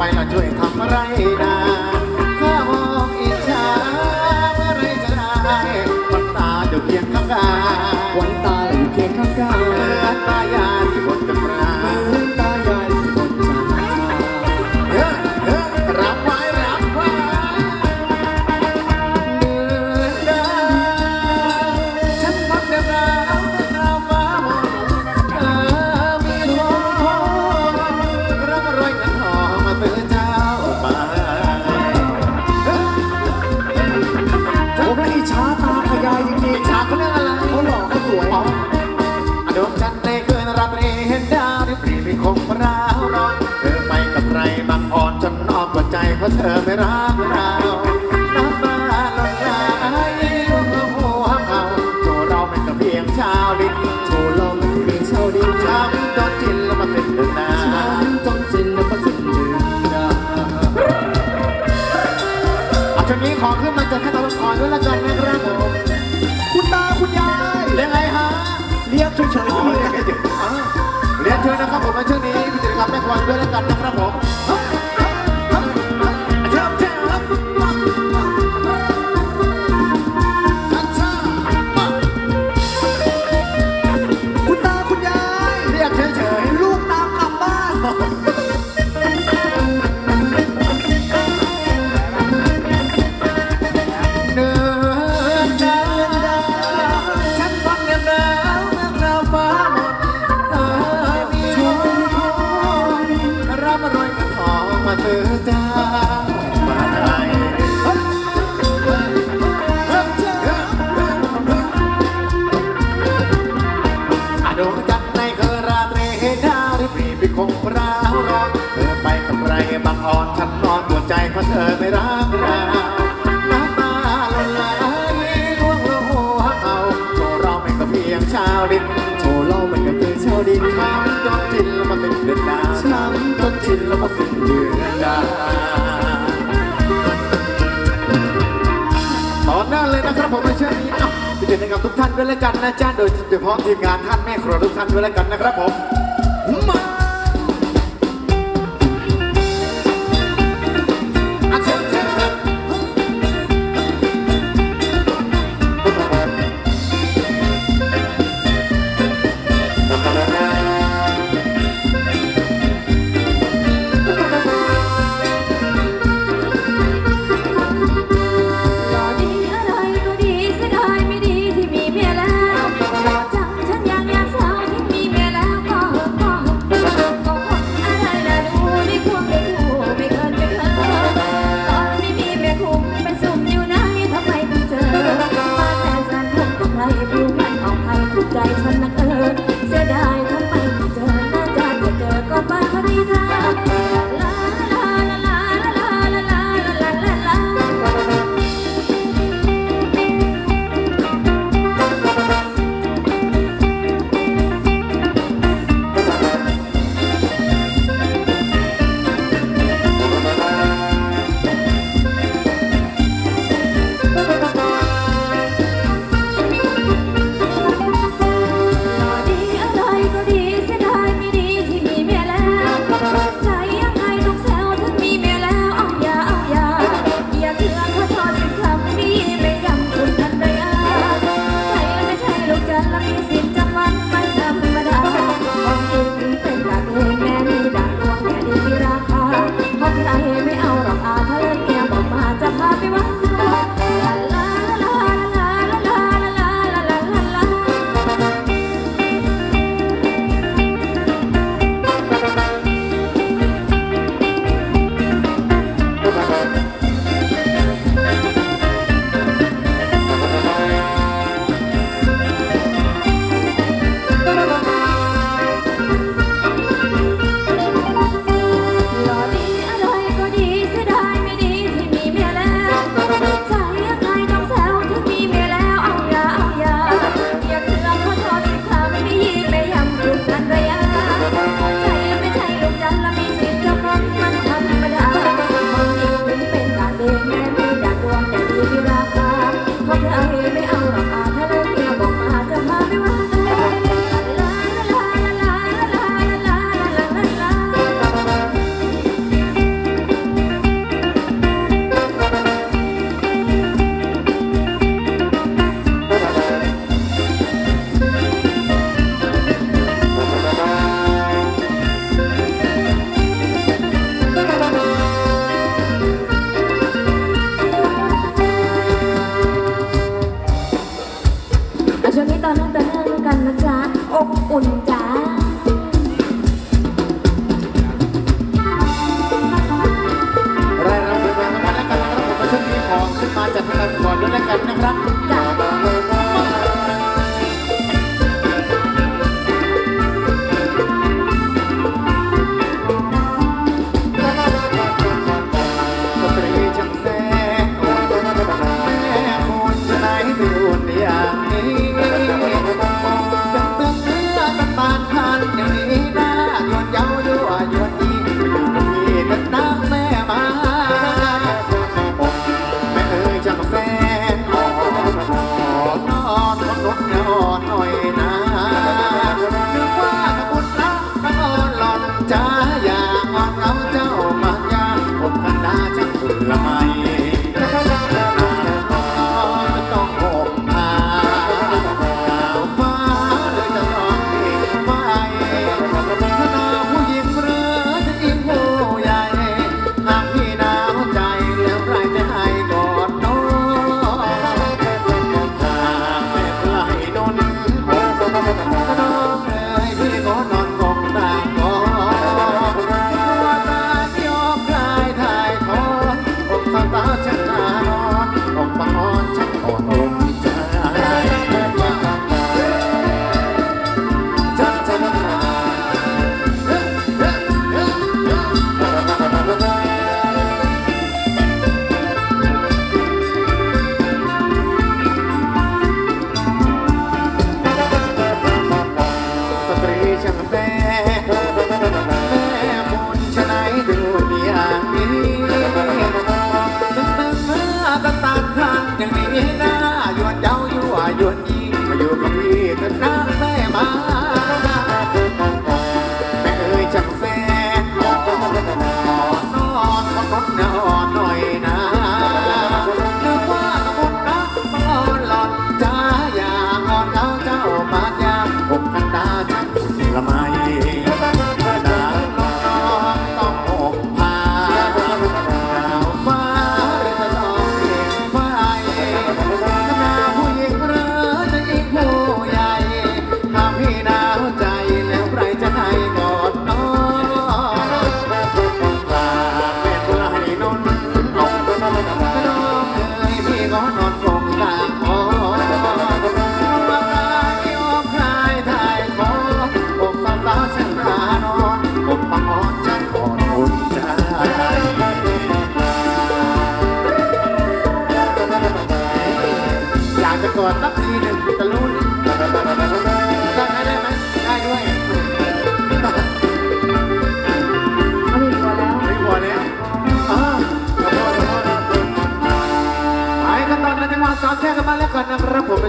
ไปละช่วยทำอะไรนะ เธอไม่รักเราน้ำตาหล่นไหลล่วงลงหัวเขาตัวเราเป็นแต่เพียงชาวดินโชว์เรามันคือเช่าดินช้ำจนจินแล้วมาเป็นเดินนาช้ำจนสิ้นแล้วก็สิ้นเดือนดาเอาช่วงนี้ขอขึ้นมาจดให้ตลอดคอยด้วยละกันนะครับผมคุณตาคุณยายเรียกไงฮะเรียกเฉยอ๋อๆเลยเรียนเชิญนะครับผมในช่วงนี้พิจารณาแม่ควานด้วยแล้วกันนะครับผม มันก็คือเช่าดินช้ำจนชินแล้วมาเป็นเดือนดาวช้ำจนชินแล้วก็สิ้นเดือนดาตอนนั้นเลยนะครับผมในช่วงนี้อะไปเจอกันกับทุกท่านด้วยแล้วกันนะจ้าโดยเฉพาะทีมงานท่านแม่ครัวทุกท่านด้วยแล้วกันนะครับผม Bye. กันนะจ๊ะอบอุ่นจ้าได้รับรางวัลแล้วกันนะครับผมชุดนี้ของขึ้นมาจัดการก่อนด้วยแล้วกันนะครับ วดักทีหนึ่งจะรู้ได้ไมได้ไหมได้ด้วยแล้วไม่พอแล้วอ่าขอโทษขอโทษขอโทษไปกันตอนในจังมาสอมแค่กันมาแล้วกันนะครับผมเป็